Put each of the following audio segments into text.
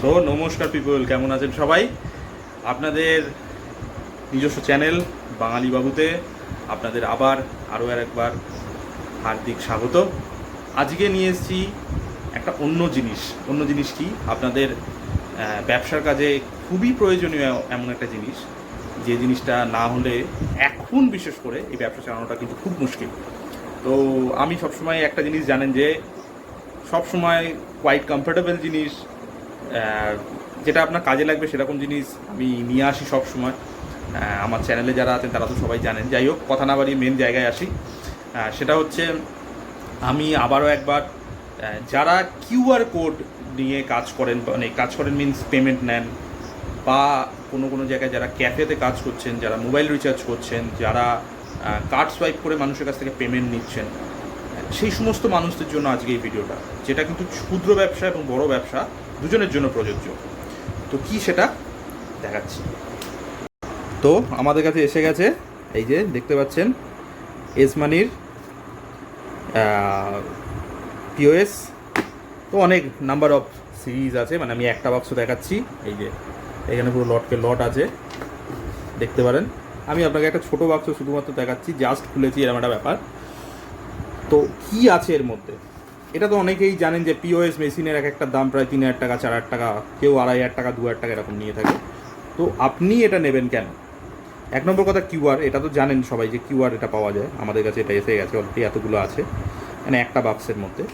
So নমস্কার people কেমন আছেন সবাই? আপনাদের নিজস্ব চ্যানেল বাঙালি বাবুতে আপনাদের আবার আরও আর একবার হার্দিক স্বাগত। আজকে নিয়ে এসেছি একটা অন্য জিনিস। অন্য জিনিস কি? আপনাদের ব্যবসার কাজে খুবই প্রয়োজনীয় এমন একটা জিনিস। যে জিনিসটা না হলে এখন বিশেষ করে এই ব্যবসা চালানোটা কিন্তু খুব মুশকিল। তো আমি সবসময় একটা জিনিস জানেন যে সবসময় কোয়াইট কমফোর্টেবল জিনিস যেটা আপনার কাজে লাগবে সেরকম জিনিস আমি নিয়ে আসি সব সময়। আমার চ্যানেলে যারা আছেন তারা তো সবাই জানেন। যাই হোক, কথা না বাড়িয়ে মেন জায়গায় আসি। সেটা হচ্ছে, আমি আবারও একবার যারা কিউআর কোড নিয়ে কাজ করেন মানে কাজ করেন মিনস পেমেন্ট নেন, বা কোনো কোনো জায়গায় যারা ক্যাফেতে কাজ করছেন, যারা মোবাইল রিচার্জ করছেন, যারা কার্ড সোয়াইপ করে মানুষের কাছ থেকে পেমেন্ট নিচ্ছেন, সেই সমস্ত মানুষদের জন্য আজকে এই ভিডিওটা যেটা কিন্তু ক্ষুদ্র ব্যবসা এবং বড় ব্যবসা। দুজনের জন্য প্রযোজ্য। তো কি সেটা দেখাচ্ছি। তো আমাদের কাছে এসে গেছে, এই যে দেখতে পাচ্ছেন, এসমানির পিওএস তো অনেক নাম্বার অফ সিরিজ আছে মানে আমি একটা বাক্স দেখাচ্ছি। এই যে, এখানে পুরো লটকে লট আছে, দেখতে পারেন। আমি আপনাকে একটা ছোট বাক্স শুধুমাত্র দেখাচ্ছি জাস্ট খুলেছি এরকম একটা ব্যাপার। তো কি আছে এর মধ্যে? এটা তো অনেকেই জানেন যে পিওএস মেশিনের এক একটা দাম প্রায় তিন হাজার টাকা, চার হাজার টাকা, কেউ আড়াই হাজার টাকা, দু হাজার টাকা এরকম নিয়ে থাকে। তো আপনি এটা নেবেন কেন? এক নম্বর কথা কিউআর এটা তো জানেন সবাই যে কিউআর এটা পাওয়া যায়। আমাদের কাছে এটা এসে গেছে, অলরেডি এতগুলো আছে মানে একটা বাক্সের মধ্যে।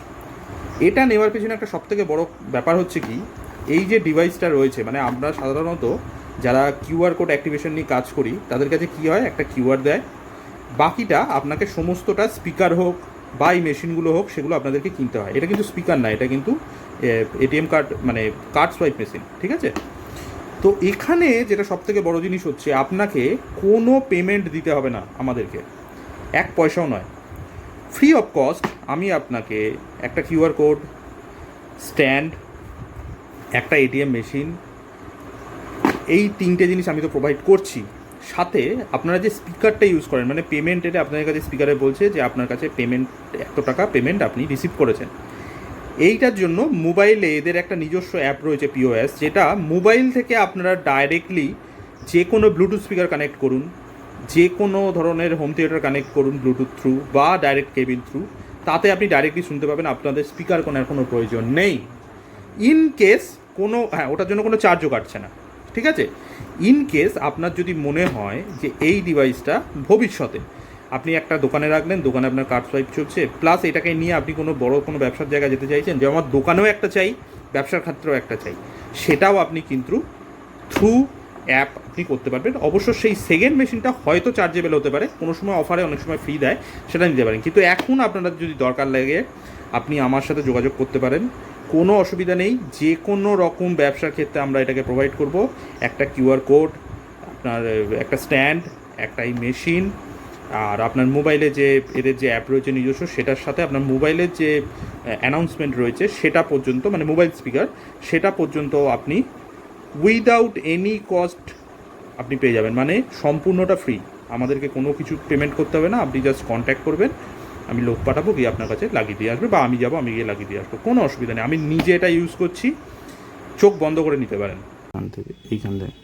এটা নেওয়ার পেছনে একটা সবথেকে বড় ব্যাপার হচ্ছে কি, এই যে ডিভাইসটা রয়েছে মানে আমরা সাধারণত যারা কিউআর কোড অ্যাক্টিভেশন নিয়ে কাজ করি, তাদের কাছে কি হয়? একটা কিউআর দেয়। বাকিটা আপনাকে সমস্তটা স্পিকার হোক বা এই মেশিনগুলো হোক, সেগুলো আপনাদেরকে কিনতে হয়। এটা কিন্তু স্পিকার না, এটা কিন্তু এটিএম কার্ড মানে কার্ড সোয়াইপ মেশিন, ঠিক আছে? তো এখানে যেটা সব থেকে বড় জিনিস হচ্ছে, আপনাকে কোনো পেমেন্ট দিতে হবে না আমাদেরকে। এক পয়সাও নয়। ফ্রি অফ কস্ট, আমি আপনাকে একটা কিউআর কোড, স্ট্যান্ড, একটা এটিএম মেশিন, এই তিনটে জিনিস আমি তো প্রোভাইড করছি। সাথে আপনারা যে স্পিকারটা ইউজ করেন মানে পেমেন্ট এটা আপনাদের কাছে স্পিকারে বলছে যে আপনার কাছে পেমেন্ট এত টাকা পেমেন্ট আপনি রিসিভ করেছেন। এইটার জন্য মোবাইলে এদের একটা নিজস্ব অ্যাপ রয়েছে পিওএস যেটা মোবাইল থেকে আপনারা ডাইরেক্টলি যে কোনো ব্লুটুথ স্পিকার কানেক্ট করুন যে কোনো ধরনের হোম থিয়েটার কানেক্ট করুন ব্লুটুথ থ্রু বা ডাইরেক্ট কেবিল থ্রু তাতে আপনি ডাইরেক্টলি শুনতে পাবেন আপনাদের স্পিকার কোনো প্রয়োজন নেই। ইন কেস কোনো হ্যাঁ ওটার জন্য কোনো চার্জও কাটছে না। ঠিক আছে? ইন কেস আপনার যদি মনে হয় যে এই ডিভাইসটা ভবিষ্যতে আপনি একটা দোকানে রাখলেন, দোকানে আপনার কার্ড সোয়াইপ চলছে প্লাস এটাকে নিয়ে আপনি কোনো বড় কোনো ব্যবসার জায়গায় যেতে চাইছেন যে আমার দোকানেও একটা চাই, ব্যবসার ক্ষেত্রেও একটা চাই, সেটাও আপনি কিন্তু থ্রু অ্যাপ আপনি করতে পারবেন। অবশ্য সেই সেকেন্ড মেশিনটা হয়তো চার্জেবল হতে পারে, কোনো সময় অফারে অনেক সময় ফ্রি দেয়, সেটা নিতে পারেন। কিন্তু এখন আপনারা যদি দরকার লাগে, আপনি আমার সাথে যোগাযোগ করতে পারেন। কোনো অসুবিধা নেই, যে কোনো রকম ব্যবসার ক্ষেত্রে আমরা এটাকে প্রোভাইড করব। একটা কিউআর কোড আপনার, একটা স্ট্যান্ড একটা এই মেশিন আর আপনার মোবাইলে যে এদের যে অ্যাপ রয়েছে নিজস্ব, সেটার সাথে আপনার মোবাইলের যে অ্যানাউন্সমেন্ট রয়েছে, সেটা পর্যন্ত মানে মোবাইল স্পিকার সেটা পর্যন্ত আপনি উইদাউট এনি কস্ট আপনি পেয়ে যাবেন। মানে সম্পূর্ণটা ফ্রি আমাদেরকে কোনো কিছু পেমেন্ট করতে হবে না, আপনি জাস্ট কন্ট্যাক্ট করবেন আমি লোক পাঠাবো, গিয়ে আপনার কাছে লাগিয়ে দিয়ে আসবে বা আমি যাব, আমি গিয়ে লাগিয়ে দিয়ে আসব। কোনো অসুবিধা নেই। আমি নিজে এটা ইউজ করছি, চোখ বন্ধ করে নিতে পারেন। থেকে, এইখান থেকে।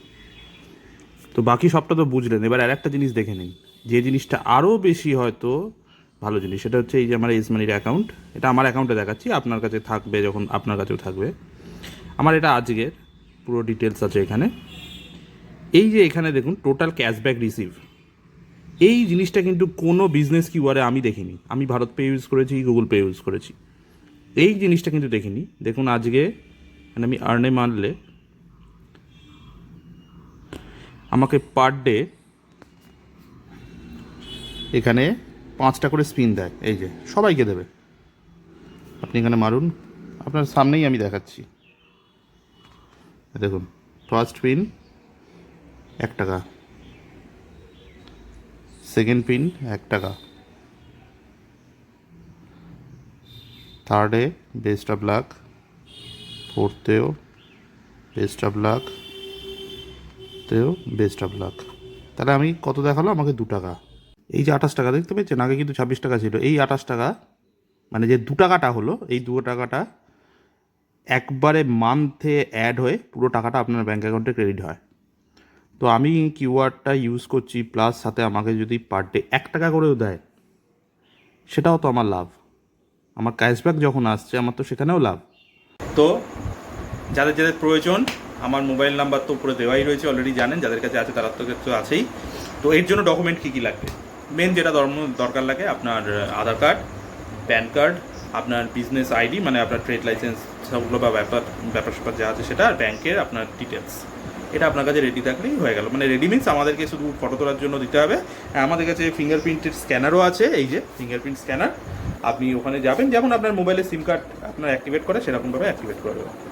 তো বাকি সবটা তো বুঝলেন। এবার আর একটা জিনিস দেখে নিন। যে জিনিসটা আরও বেশি হয়তো ভালো জিনিস, সেটা হচ্ছে এই যে আমার এস মানির অ্যাকাউন্ট এটা আমার অ্যাকাউন্টে দেখাচ্ছি, আপনার কাছে থাকবে যখন আপনার কাছেও থাকবে। আমার এটা আজকের, পুরো ডিটেলস আছে এখানে। এই যে এখানে দেখুন টোটাল ক্যাশব্যাক রিসিভ এই জিনিসটা কিন্তু কোনো বিজনেস কিউআরে আমি দেখিনি। আমি ভারত পে ইউজ করেছি গুগল পে ইউজ করেছি। এই জিনিসটা কিন্তু দেখিনি। দেখুন আজকে মানে আমি আর্নে মানলে আমাকে পার ডে এখানে পাঁচটা করে স্পিন দেয়। এই যে, সবাইকে দেবে। আপনি এখানে মারুন। আপনার সামনেই আমি দেখাচ্ছি। দেখুন ফার্স্ট পিন এক টাকা। সেকেন্ড পিন, এক টাকা। থার্ডে বেস্ট অফ লাক ফোর্থেও বেস্ট অফ লাক তেও বেস্ট অফ লাক তাহলে আমি কত দেখাল? আমাকে দু টাকা। এই যে আঠাশ টাকা, দেখতে পেয়েছেন আগে কিন্তু ছাব্বিশ টাকা ছিল। এই আঠাশ টাকা মানে যে দু টাকাটা হলো, এই দু টাকাটা একবারে মান্থে অ্যাড হয়ে পুরো টাকাটা আপনার ব্যাঙ্ক অ্যাকাউন্টে ক্রেডিট হয়। তো আমি কিউআরটা ইউজ করছি প্লাস সাথে আমাকে যদি পার ডে এক টাকা করেও দেয়, সেটাও তো আমার লাভ। আমার ক্যাশব্যাক যখন আসছে, আমার তো সেখানেও লাভ। তো যাদের যাদের প্রয়োজন, আমার মোবাইল নাম্বার তো উপরে দেওয়াই রয়েছে অলরেডি জানেন, যাদের কাছে আছে তারা তো তো আছেই। তো এর জন্য ডকুমেন্ট কী কী লাগবে? মেন যেটা দরকার লাগে, আপনার আধার কার্ড প্যান কার্ড আপনার বিজনেস আইডি মানে আপনার ট্রেড লাইসেন্স সবগুলো বা ব্যাপার ব্যাপার স্যাপার যা আছে সেটা ব্যাংকের আপনার ডিটেলস এটা আপনার কাছে রেডি থাকলেই হয়ে গেল। মানে রেডি মিনস আমাদেরকে শুধু ফটো তোলার জন্য দিতে হবে। হ্যাঁ, আমাদের কাছে ফিঙ্গারপ্রিন্টের স্ক্যানারও আছে। এই যে ফিঙ্গারপ্রিন্ট স্ক্যানার আপনি ওখানে যাবেন। যেমন আপনার মোবাইলে সিম কার্ড আপনার অ্যাক্টিভেট করে সেরকমভাবে অ্যাক্টিভেট করে দেবেন।